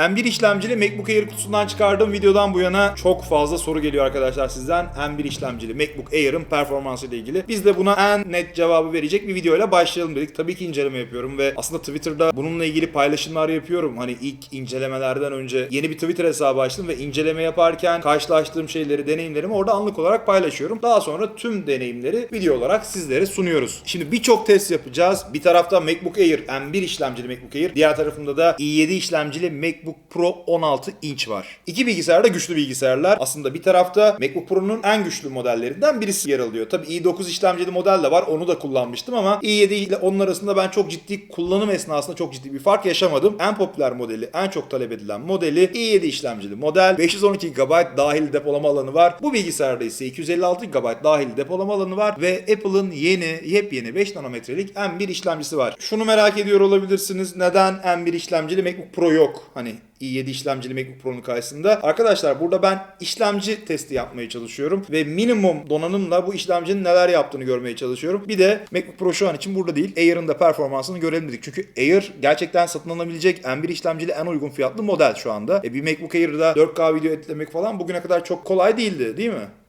M1 işlemcili MacBook Air kutusundan çıkardığım videodan bu yana çok fazla soru geliyor arkadaşlar sizden. M1 işlemcili MacBook Air'ın performansı ile ilgili. Biz de buna en net cevabı verecek bir videoyla başlayalım dedik. Tabii ki inceleme yapıyorum ve aslında Twitter'da bununla ilgili paylaşımlar yapıyorum. Hani ilk incelemelerden önce yeni bir Twitter hesabı açtım ve inceleme yaparken karşılaştığım şeyleri, deneyimlerimi orada anlık olarak paylaşıyorum. Daha sonra tüm deneyimleri video olarak sizlere sunuyoruz. Şimdi birçok test yapacağız. Bir tarafta MacBook Air M1 işlemcili MacBook Air, diğer tarafında da i7 işlemcili MacBook Pro 16 inç var. İki bilgisayar da güçlü bilgisayarlar. Aslında bir tarafta MacBook Pro'nun en güçlü modellerinden birisi yer alıyor. Tabii i9 işlemcili model de var. Onu da kullanmıştım ama i7 ile onun arasında ben çok ciddi kullanım esnasında çok ciddi bir fark yaşamadım. En popüler modeli, en çok talep edilen modeli i7 işlemcili model. 512 GB dahil depolama alanı var. Bu bilgisayarda ise 256 GB dahil depolama alanı var ve Apple'ın yeni, yepyeni 5 nanometrelik M1 işlemcisi var. Şunu merak ediyor olabilirsiniz. Neden M1 işlemcili MacBook Pro yok? Hani i7 işlemcili MacBook Pro'nun karşısında. Arkadaşlar burada ben işlemci testi yapmaya çalışıyorum ve minimum donanımla bu işlemcinin neler yaptığını görmeye çalışıyorum. Bir de MacBook Pro şu an için burada değil. Air'ın da performansını görelim dedik. Çünkü Air gerçekten satın alınabilecek M1 işlemcili en uygun fiyatlı model şu anda. E bir MacBook Air'da 4K video editlemek falan bugüne kadar çok kolay değildi değil mi?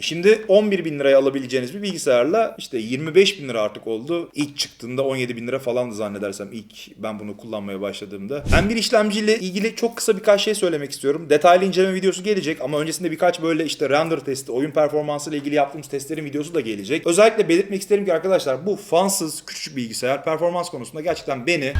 Şimdi 11 bin liraya alabileceğiniz bir bilgisayarla işte 25 bin lira artık oldu. İlk çıktığında 17 bin lira falandı zannedersem ilk ben bunu kullanmaya başladığımda. M1 işlemciyle ilgili çok kısa birkaç şey söylemek istiyorum. Detaylı inceleme videosu gelecek ama öncesinde birkaç böyle işte render testi, oyun performansı ile ilgili yaptığımız testlerin videosu da gelecek. Özellikle belirtmek isterim ki arkadaşlar bu fansız küçük bilgisayar performans konusunda gerçekten beni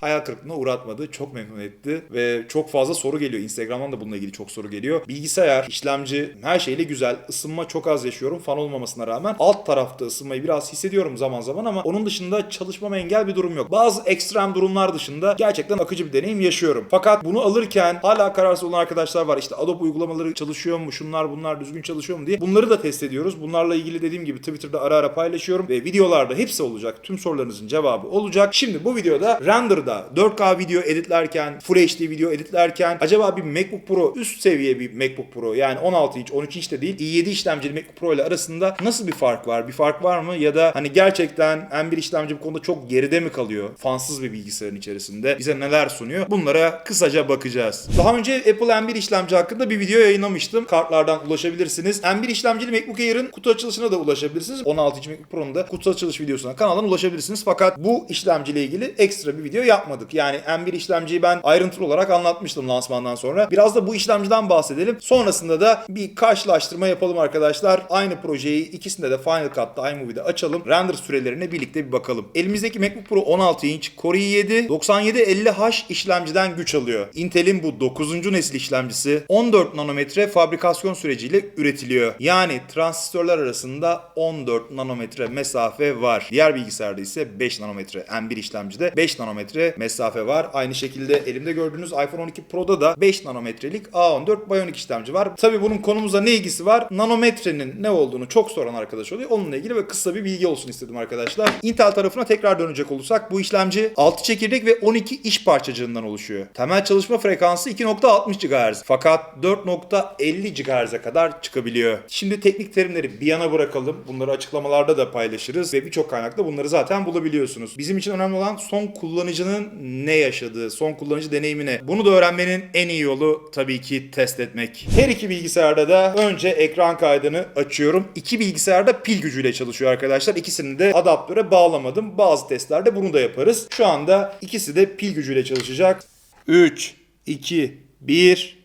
hayal kırıklığına uğratmadı. Çok memnun etti ve çok fazla soru geliyor. Instagram'dan da bununla ilgili çok soru geliyor. Bilgisayar, işlemci her şeyle güzel. Isınma çok az yaşıyorum fan olmamasına rağmen. Alt tarafta ısınmayı biraz hissediyorum zaman zaman ama onun dışında çalışmama engel bir durum yok. Bazı ekstrem durumlar dışında gerçekten akıcı bir deneyim yaşıyorum. Fakat bunu alırken hala kararsız olan arkadaşlar var. İşte Adobe uygulamaları çalışıyor mu? Şunlar bunlar düzgün çalışıyor mu diye. Bunları da test ediyoruz. Bunlarla ilgili dediğim gibi Twitter'da ara ara paylaşıyorum ve videolarda hepsi olacak. Tüm sorularınızın cevabı olacak. Şimdi bu videoda render'da 4K video editlerken, Full HD video editlerken acaba bir MacBook Pro üst seviye bir MacBook Pro yani 16 inç, 13 inç de değil i7 işlemcili MacBook Pro ile arasında nasıl bir fark var? Bir fark var mı? Ya da hani gerçekten M1 işlemci bu konuda çok geride mi kalıyor? Fansız bir bilgisayarın içerisinde bize neler sunuyor? Bunlara kısaca bakacağız. Daha önce Apple M1 işlemci hakkında bir video yayınlamıştım. Kartlardan ulaşabilirsiniz. M1 işlemcili MacBook Air'ın kutu açılışına da ulaşabilirsiniz. 16 inç MacBook Pro'nun da kutu açılış videosuna kanaldan ulaşabilirsiniz. Fakat bu işlemciyle ilgili ekstra bir video yapmadık. Yani M1 işlemciyi ben ayrıntılı olarak anlatmıştım lansmandan sonra. Biraz da bu işlemciden bahsedelim. Sonrasında da bir karşılaştırma yapalım arkadaşlar. Aynı projeyi ikisinde de Final Cut'ta iMovie'de açalım. Render sürelerine birlikte bir bakalım. Elimizdeki MacBook Pro 16 inç Core i7 9750H işlemciden güç alıyor. Intel'in bu 9. nesil işlemcisi 14 nanometre fabrikasyon süreciyle üretiliyor. Yani transistörler arasında 14 nanometre mesafe var. Diğer bilgisayarda ise 5 nanometre. M1 işlemcide 5 nanometre mesafe var. Aynı şekilde elimde gördüğünüz iPhone 12 Pro'da da 5 nanometrelik A14 Bionic işlemci var. Tabi bunun konumuza ne ilgisi var? Nanometrenin ne olduğunu çok soran arkadaş oluyor. Onunla ilgili ve kısa bir bilgi olsun istedim arkadaşlar. Intel tarafına tekrar dönecek olursak bu işlemci 6 çekirdek ve 12 iş parçacığından oluşuyor. Temel çalışma frekansı 2.60 GHz fakat 4.50 GHz'e kadar çıkabiliyor. Şimdi teknik terimleri bir yana bırakalım. Bunları açıklamalarda da paylaşırız ve birçok kaynakta bunları zaten bulabiliyorsunuz. Bizim için önemli olan son kullanıcının ne yaşadığı, son kullanıcı deneyimine. Bunu da öğrenmenin en iyi yolu tabii ki test etmek. Her iki bilgisayarda da önce ekran kaydını açıyorum. İki bilgisayarda pil gücüyle çalışıyor arkadaşlar. İkisini de adaptöre bağlamadım. Bazı testlerde bunu da yaparız. Şu anda ikisi de pil gücüyle çalışacak. 3, 2, 1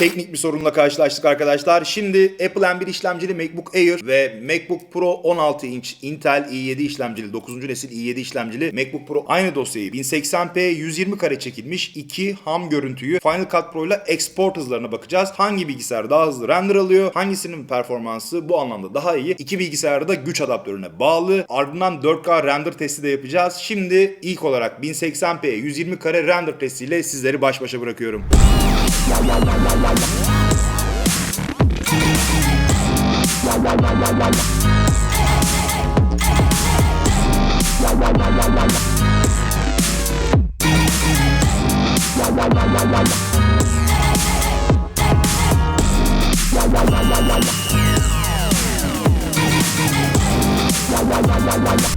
teknik bir sorunla karşılaştık arkadaşlar. Şimdi Apple M1 işlemcili MacBook Air ve MacBook Pro 16 inç Intel i7 işlemcili 9. nesil i7 işlemcili MacBook Pro aynı dosyayı 1080p 120 kare çekilmiş iki ham görüntüyü Final Cut Pro ile export hızlarına bakacağız. Hangi bilgisayar daha hızlı render alıyor? Hangisinin performansı bu anlamda daha iyi? İki bilgisayarda da güç adaptörüne bağlı. Ardından 4K render testi de yapacağız. Şimdi ilk olarak 1080p 120 kare render testiyle sizleri baş başa bırakıyorum. Yeah.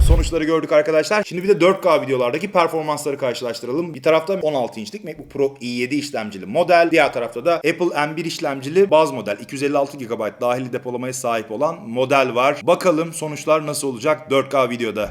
Sonuçları gördük arkadaşlar. Şimdi bir de 4K videolardaki performansları karşılaştıralım. Bir tarafta 16 inçlik MacBook Pro i7 işlemcili model. Diğer tarafta da Apple M1 işlemcili baz model. 256 GB dahili depolamaya sahip olan model var. Bakalım sonuçlar nasıl olacak 4K videoda.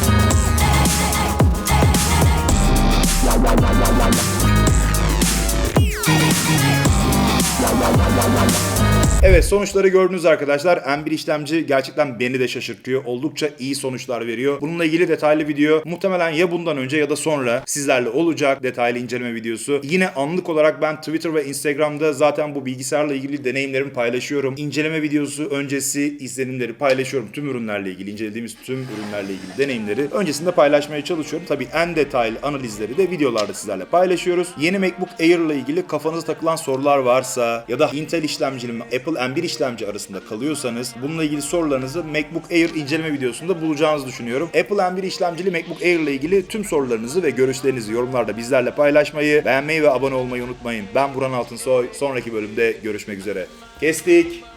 Evet sonuçları gördünüz arkadaşlar. M1 işlemci gerçekten beni de şaşırtıyor. Oldukça iyi sonuçlar veriyor. Bununla ilgili detaylı video muhtemelen ya bundan önce ya da sonra sizlerle olacak detaylı inceleme videosu. Yine anlık olarak ben Twitter ve Instagram'da zaten bu bilgisayarla ilgili deneyimlerimi paylaşıyorum. İnceleme videosu öncesi izlenimleri paylaşıyorum. Tüm ürünlerle ilgili, incelediğimiz tüm ürünlerle ilgili deneyimleri öncesinde paylaşmaya çalışıyorum. Tabii en detaylı analizleri de videolarda sizlerle paylaşıyoruz. Yeni MacBook Air ile ilgili kafanıza takılan sorular varsa ya da Intel işlemcili mi, Apple M1 işlemci arasında kalıyorsanız bununla ilgili sorularınızı MacBook Air inceleme videosunda bulacağınızı düşünüyorum. Apple M1 işlemcili MacBook Air ile ilgili tüm sorularınızı ve görüşlerinizi yorumlarda bizlerle paylaşmayı, beğenmeyi ve abone olmayı unutmayın. Ben Buran Altınsoy. Sonraki bölümde görüşmek üzere. Kestik.